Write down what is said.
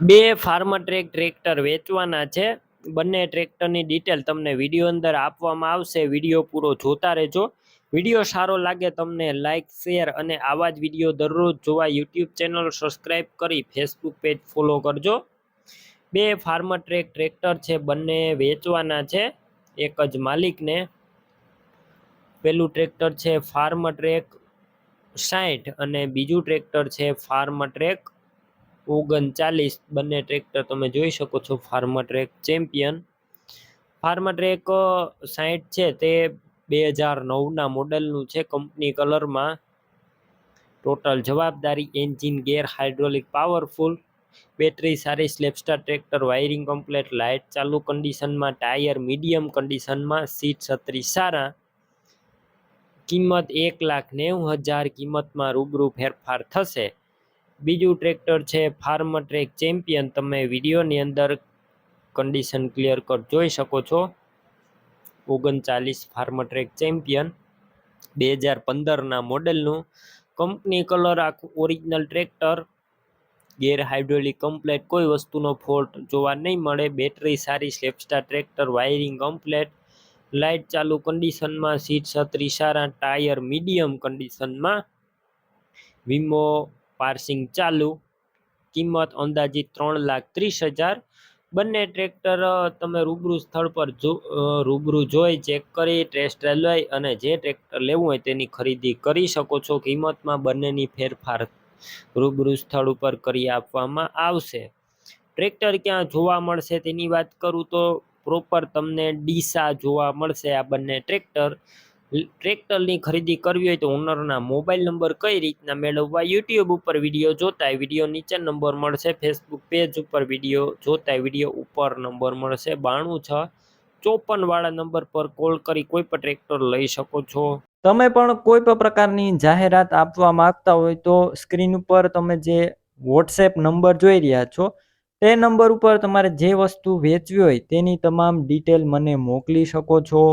બે ફાર્મટ્રેક ટ્રેક્ટર વેચવાના છે. બંને ટ્રેક્ટરની ડિટેલ તમને વીડિયો અંદર આપવામાં આવશે. વીડિયો પૂરો જોતા રહેજો. વીડિયો સારો લાગે તમને લાઇક શેર અને આવા જ વીડિયો દરરોજ જોવા યુટ્યુબ ચેનલ સબસ્ક્રાઈબ કરી ફેસબુક પેજ ફોલો કરજો. બે ફાર્મટ્રેક ટ્રેક્ટર છે, બંને વેચવાના છે. એક જ માલિકને. પેલું ટ્રેક્ટર છે ફાર્મ ટ્રેક સાઠ અને બીજું ટ્રેક્ટર છે ફાર્મટ્રેક ઓગણચાલીસ બંને ટ્રેક્ટર તમે જોઈ શકો છો ફાર્મટ્રેક ચેમ્પિયન ફાર્મટ્રેક સાઈઠ છે તે બે હજાર નવના મોડલનું છે કંપની કલરમાં ટોટલ જવાબદારી engine gear hydraulic powerful battery સારી સ્લેપસ્ટાર ટ્રેક્ટર વાયરિંગ કમ્પ્લેટ લાઇટ ચાલુ કન્ડિશનમાં ટાયર મીડિયમ કન્ડિશનમાં સીટ છત્રી સારા. કિંમત એક લાખ નેવું હજાર કિંમતમાં રૂબરૂ ફેરફાર થશે. બીજું ટ્રેક્ટર છે ફાર્મ ટ્રેક ચેમ્પિયન તમે વિડીયોની અંદર કન્ડિશન ક્લિયર કટ જોઈ શકો છો. ઓગણચાલીસ ફાર્મ ટ્રેક ચેમ્પિયન બે હજાર પંદરના મોડેલનું કંપની કલર આખું original tractor gear hydraulic complete કોઈ વસ્તુનો ફોલ્ટ જોવા નહીં મળે. બેટરી સારી સ્લેપસ્ટાર ટ્રેક્ટર વાયરિંગ કમ્પ્લેટ લાઇટ ચાલુ કન્ડિશનમાં સીટ છત્રી સારા ટાયર મીડિયમ કન્ડિશનમાં વીમો પાર્સિંગ ચાલુ. કિંમત અંદાજિત ત્રણ લાખ ત્રીસ હજાર. બંને ટ્રેક્ટર તમે રૂબરૂ સ્થળ પર જો રૂબરૂ જોઈ ચેક કરી, ટેસ્ટ લઈ અને જે ટ્રેક્ટર લેવું હોય તેની ખરીદી કરી શકો છો. કિંમતમાં બંનેની ફેરફાર રૂબરૂ સ્થળ ઉપર કરી આપવામાં આવશે. ટ્રેક્ટર ક્યાં જોવા મળશે તેની વાત કરું તો પ્રોપર તમને ડીસા જોવા મળશે આ બંને ટ્રેક્ટર. ટ્રેક્ટરની ખરીદી કરવી હોય તો ઓનરના મોબાઈલ નંબર કઈ રીતના મેળવવા? યુટ્યુબ ઉપર વીડિયો જોતા વીડિયો નીચે નંબર મળશે. ફેસબુક પેજ ઉપર વીડિયો જોતા વીડિયો ઉપર નંબર મળશે. બાણું છ ચોપનવાળા નંબર પર કોલ કરી કોઈ પણ ટ્રેક્ટર લઈ શકો છો. તમે પણ કોઈ પણ પ્રકારની જાહેરાત આપવા માંગતા હોય તો સ્ક્રીન ઉપર તમે જે વોટ્સએપ નંબર જોઈ રહ્યા છો, તે નંબર ઉપર તમારે જે વસ્તુ વેચવી હોય તેની તમામ ડિટેલ મને મોકલી શકો છો.